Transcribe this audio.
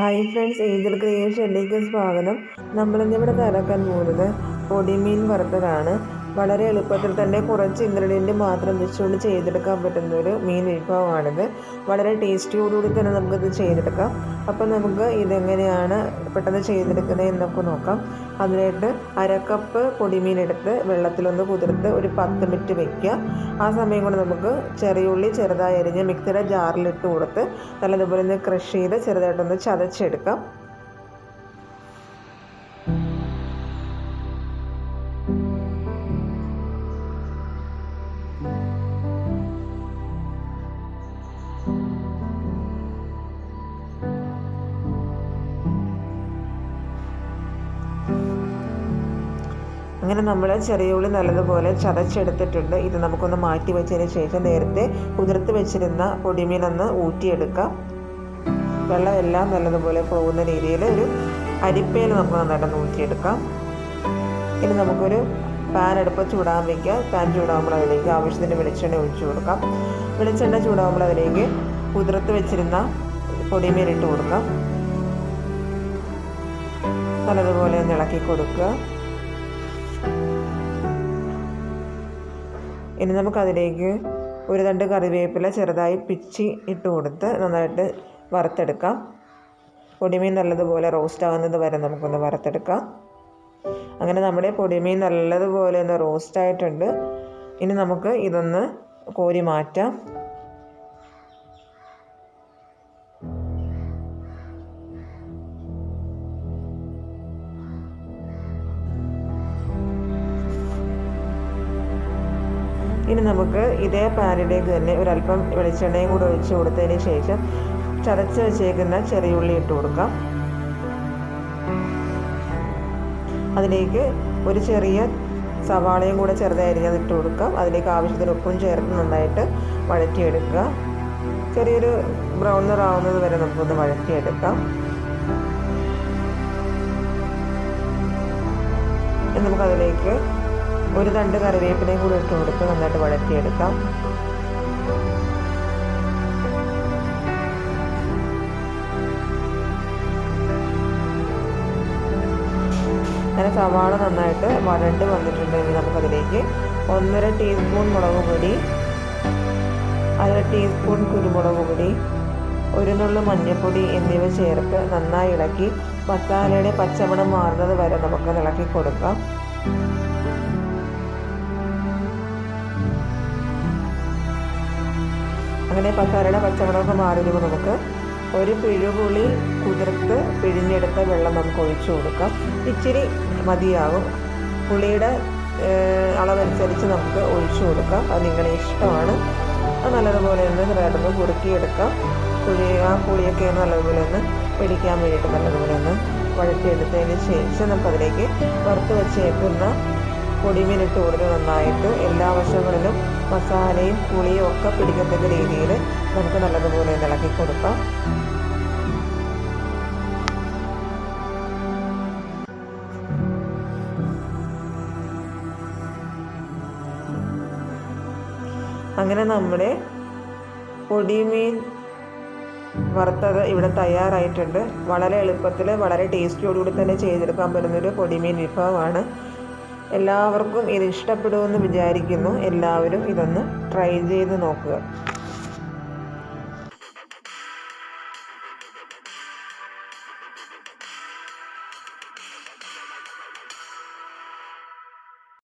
Hi friends Angel ക്രിയേഷനിലേക്ക് സ്വാഗതം. നമ്മളിന്നിവിടെ തയ്യാറാക്കാൻ പോകുന്നത് പൊടിമീൻ വറുത്തതാണ്. വളരെ എളുപ്പത്തിൽ തന്നെ കുറച്ച് ഇൻഗ്രീഡിയന്റ് മാത്രം വെച്ചുകൊണ്ട് ചെയ്തെടുക്കാൻ പറ്റുന്ന ഒരു മീൻ വിഭവമാണിത്. വളരെ ടേസ്റ്റിയോടുകൂടി തന്നെ നമുക്കിത് ചെയ്തെടുക്കാം. അപ്പോൾ നമുക്ക് ഇതെങ്ങനെയാണ് പെട്ടെന്ന് ചെയ്തെടുക്കുന്നത് എന്നൊക്കെ നോക്കാം. അതിനായിട്ട് അരക്കപ്പ് പൊടിമീൻ എടുത്ത് വെള്ളത്തിലൊന്ന് കുതിർത്ത് ഒരു പത്ത് മിനിറ്റ് വെക്കുക. ആ സമയം കൊണ്ട് നമുക്ക് ചെറിയ ഉള്ളി ചെറുതായി അരിഞ്ഞ് മിക്സിയുടെ ജാറിലിട്ട് കൊടുത്ത് നല്ലതുപോലെ ഒന്ന് ക്രഷ് ചെയ്ത് ചെറുതായിട്ടൊന്ന് ചതച്ചെടുക്കാം. അങ്ങനെ നമ്മൾ ചെറിയ ഉള്ളി നല്ലതുപോലെ ചതച്ചെടുത്തിട്ടുണ്ട്. ഇത് നമുക്കൊന്ന് മാറ്റി വെച്ചതിന് ശേഷം നേരത്തെ കുതിർത്ത് വെച്ചിരുന്ന പൊടിമീനൊന്ന് ഊറ്റിയെടുക്കാം. വെള്ളമെല്ലാം നല്ലതുപോലെ പോകുന്ന രീതിയിൽ ഒരു അരിപ്പയിൽ നമുക്ക് നന്നായിട്ട് ഊറ്റിയെടുക്കാം. ഇനി നമുക്കൊരു പാൻ അടുപ്പ് ചൂടാൻ വയ്ക്കാം പാൻ ചൂടാകുമ്പോൾ അതിലേക്ക് ആവശ്യത്തിന് വെളിച്ചെണ്ണ ഒഴിച്ചു കൊടുക്കാം. വെളിച്ചെണ്ണ ചൂടാകുമ്പോൾ അതിലേക്ക് കുതിർത്ത് വെച്ചിരുന്ന പൊടിമീൻ ഇട്ട് കൊടുക്കാം. നല്ലതുപോലെ ഒന്ന് ഇളക്കി കൊടുക്കുക. ഇനി നമുക്കതിലേക്ക് ഒരു തണ്ട് കറിവേപ്പില ചെറുതായി പിച്ചി ഇട്ട് കൊടുത്ത് നന്നായിട്ട് വറുത്തെടുക്കാം. പൊടിമീൻ നല്ലതുപോലെ റോസ്റ്റ് ആകുന്നത് വരെ നമുക്കൊന്ന് വറുത്തെടുക്കാം. അങ്ങനെ നമ്മുടെ പൊടിമീൻ നല്ലതുപോലെ ഒന്ന് റോസ്റ്റ് ആയിട്ടുണ്ട്. ഇനി നമുക്ക് ഇതൊന്ന് കോരി മാറ്റാം. ഇനി നമുക്ക് ഇതേ പാനിലേക്ക് തന്നെ ഒരല്പം വെളിച്ചെണ്ണയും കൂടെ ഒഴിച്ച് കൊടുത്തതിന് ശേഷം ചതച്ച് വെച്ചേക്കുന്ന ചെറിയുള്ളി ഇട്ട് കൊടുക്കാം. അതിലേക്ക് ഒരു ചെറിയ സവാളയും കൂടെ ചെറുതായി അരിഞ്ഞത് ഇട്ട് കൊടുക്കാം. അതിലേക്ക് ആവശ്യത്തിന് ഉപ്പും ചേർത്ത് നന്നായിട്ട് വഴറ്റിയെടുക്കുക. ചെറിയൊരു ബ്രൗൺ നിറാവുന്നത് വരെ നമുക്കൊന്ന് വഴറ്റിയെടുക്കാം. നമുക്കതിലേക്ക് ഒരു തണ്ട് കറിവേപ്പിലയും കൂടി ഇട്ട് കൊടുത്ത് നന്നായിട്ട് വഴറ്റിയെടുക്കാം. അങ്ങനെ സവാള നന്നായിട്ട് വരണ്ട് വന്നിട്ടുണ്ടെങ്കിൽ നമുക്കതിലേക്ക്. ഒന്നര ടീസ്പൂൺ മുളക് പൊടി അര ടീസ്പൂൺ കുരുമുളക് പൊടി ഒരു നുള്ളു മഞ്ഞൾപ്പൊടി എന്നിവ ചേർത്ത് നന്നായി ഇളക്കി. മസാലയുടെ പച്ചമണം മാറുന്നത് വരെ നമുക്ക് ഇളക്കി കൊടുക്കാം. അങ്ങനെ പസാരയുടെ പച്ചമുളക് മാറി നമുക്ക് ഒരു പിഴുപുളി കുതിർത്ത് പിഴിഞ്ഞെടുത്ത വെള്ളം നമുക്ക് ഒഴിച്ചു കൊടുക്കാം. ഇച്ചിരി മതിയാകും. പുളിയുടെ അളവനുസരിച്ച് നമുക്ക് ഒഴിച്ചു കൊടുക്കാം. അത് നിങ്ങളുടെ ഇഷ്ടമാണ്. അത് നല്ലതുപോലെ ഒന്ന് കിടന്ന് കുറുക്കിയെടുക്കാം. പുളി ആ പുളിയൊക്കെ നല്ലതുപോലെ ഒന്ന് പിടിക്കാൻ വേണ്ടിയിട്ട് നല്ലതുപോലെ ഒന്ന് വഴറ്റിയെടുത്തതിന് ശേഷം നമുക്കതിലേക്ക് വറുത്ത് വെച്ചേക്കുന്ന പൊടിമീനിട്ട് കൊടുത്ത് നന്നായിട്ട് എല്ലാ വശങ്ങളിലും മസാലയും പുളിയും ഒക്കെ പിടിക്കത്തക്ക രീതിയിൽ നമുക്ക് നല്ലതുപോലെ ഇളക്കി കൊടുക്കാം. അങ്ങനെ നമ്മുടെ പൊടിമീൻ വറുത്തത് ഇവിടെ തയ്യാറായിട്ടുണ്ട്. വളരെ എളുപ്പത്തിൽ വളരെ ടേസ്റ്റിയോടുകൂടി തന്നെ ചെയ്തെടുക്കാൻ പറ്റുന്നൊരു പൊടിമീൻ വിഭവമാണ്. എല്ലാവർക്കും ഇത് ഇഷ്ടപ്പെടുമെന്ന് വിചാരിക്കുന്നു. എല്ലാവരും ഇതൊന്ന് ട്രൈ ചെയ്ത് നോക്കുക.